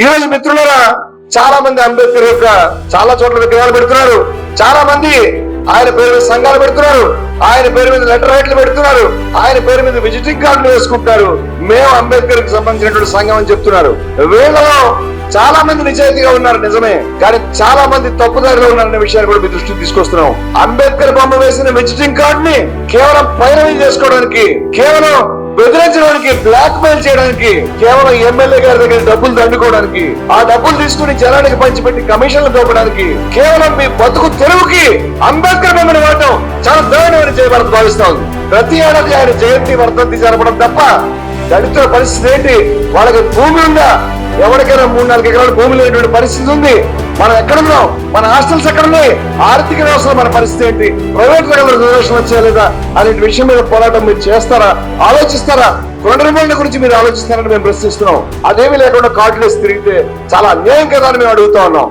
ఈ రోజు మిత్రులారా చాలా మంది అంబేద్కర్ యొక్క చాలా చోట్ల విగ్రహాలు పెడుతున్నారు. చాలా మంది ఆయన పేరు మీద సంఘాలు పెడుతున్నారు. ఆయన పేరు మీద లెటర్ రైట్లు పెడుతున్నారు. ఆయన పేరు మీద విజిటింగ్ కార్డులు వేసుకుంటారు మేము అంబేద్కర్కి సంబంధించినటువంటి సంఘం అని చెప్తున్నారు. వీళ్ళలో చాలా మంది నిజాయితీగా ఉన్నారు నిజమే. కానీ చాలా మంది తప్పుదారిలో ఉన్నారనే విషయాన్ని కూడా మీ దృష్టికి తీసుకొస్తున్నాం. అంబేద్కర్ బొమ్మ వేసిన విజిటింగ్ కార్డు ని కేవలం పైరవీ చేసుకోవడానికి కేవలం బెదిరించడానికి బ్లాక్ మెయిల్ చేయడానికి కేవలం ఎమ్మెల్యే గారి దగ్గర డబ్బులు దండుకోవడానికి ఆ డబ్బులు తీసుకుని జనానికి పంచిపెట్టి కమిషన్లు దోపడానికి కేవలం మీ బతుకు తెరువుకి అంబేద్కర్ మిమ్మల్ని వాడటం చాలా దారుణమైన చేయబడత భావిస్తాం ప్రతి ఏడాది ఆయన జయంతి వర్ధంతి జరపడం తప్ప దళితుల పరిస్థితి ఏంటి? వాళ్ళకి భూమి ఉందా? ఎవరికైనా మూడు నాలుగు ఎకరాల భూమి లేనటువంటి పరిస్థితి ఉంది. మనం ఎక్కడున్నాం మన హాస్టల్స్ ఎక్కడున్నాయి ఆర్థిక వ్యవస్థలో మన పరిస్థితి ఏంటి? ప్రైవేట్ రంగంలో రిజర్వేషన్ వచ్చా లేదా? అనే విషయం మీద పోరాటం మీరు చేస్తారా? ఆలోచిస్తారా? పునర్నిర్మాణ గురించి మీరు ఆలోచిస్తారని మేము ప్రశ్నిస్తున్నాం. అదేమీ లేకుండా కార్డులేసి తిరిగితే చాలా అన్యాయం కదా అని మేము అడుగుతా ఉన్నాం.